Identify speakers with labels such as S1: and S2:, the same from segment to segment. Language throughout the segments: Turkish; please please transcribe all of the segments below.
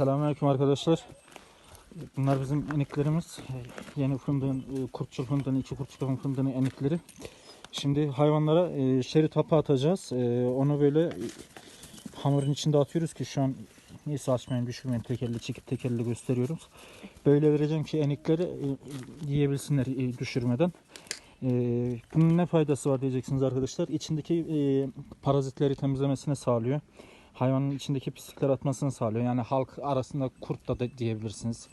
S1: Selamünaleyküm arkadaşlar. Bunlar bizim eniklerimiz. Yeni fındığın, e, kurtçul fındığın, iki kurtçul fındığın enikleri. Şimdi hayvanlara e, şerit hapı atacağız. E, onu böyle hamurun içinde atıyoruz ki şu an neyse açmayın düşürmeyin tekerli çekip tekerli gösteriyoruz. Böyle vereceğim ki enikleri yiyebilsinler düşürmeden. Bunun ne faydası var diyeceksiniz arkadaşlar. İçindeki parazitleri temizlemesine sağlıyor hayvanın içindeki pislikler atmasını sağlıyor. Yani halk arasında kurt da diyebilirsiniz.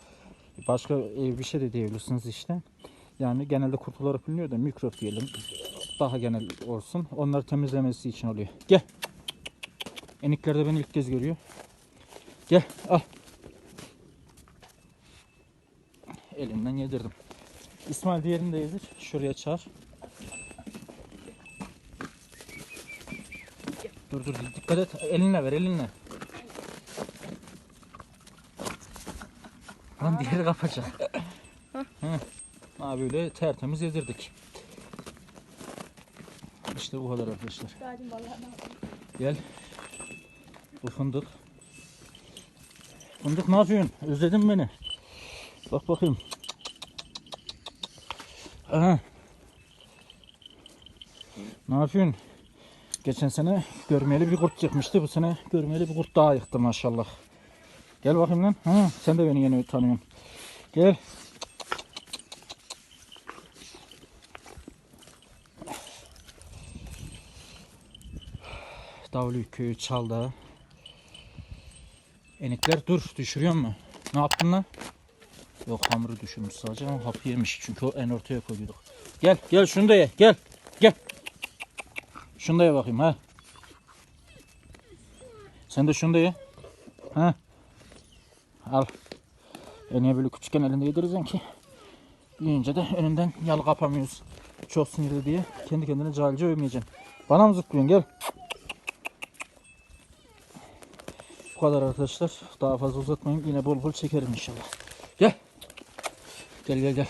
S1: Başka e, bir şey de diyebilirsiniz işte. Yani genelde kurt olarak biliniyor da mikrop diyelim. Daha genel olsun. Onları temizlemesi için oluyor. Gel. Enikler de beni ilk kez görüyor. Gel al. Elimden yedirdim. İsmail diğerini de yedir. Şuraya çağır. Dur dur dikkat et. Elinle ver elinle. Lan diğeri kapacak. Hı. Ha böyle tertemiz yedirdik. İşte bu kadar arkadaşlar. Gel. Bu fındık. Fındık ne yapıyorsun? Özledin beni. Bak bakayım. Aha. Ne yapıyorsun? Geçen sene görmeyeli bir kurt çıkmıştı. Bu sene görmeyeli bir kurt daha yıktı maşallah. Gel bakayım lan. Ha, sen de beni yeni tanıyorsun. Gel. Davulu köyü çaldı. Enikler dur düşürüyor mu? Ne yaptın lan? Yok hamuru düşürmüş sadece ama hapı yemiş çünkü o en ortaya koyuyorduk. Gel gel şunu da ye gel gel. Şunu da ye bakayım ha. Sen de şunu da ye. Ha. Al. E niye böyle küçükken elinde yedireceksin ki? Büyüyünce de önünden yal kapamıyoruz. Çok sinirli diye kendi kendine cahilce övmeyeceksin. Bana mı zıplıyorsun gel. Bu kadar arkadaşlar. Daha fazla uzatmayayım. Yine bol bol çekerim inşallah. Gel. Gel gel gel.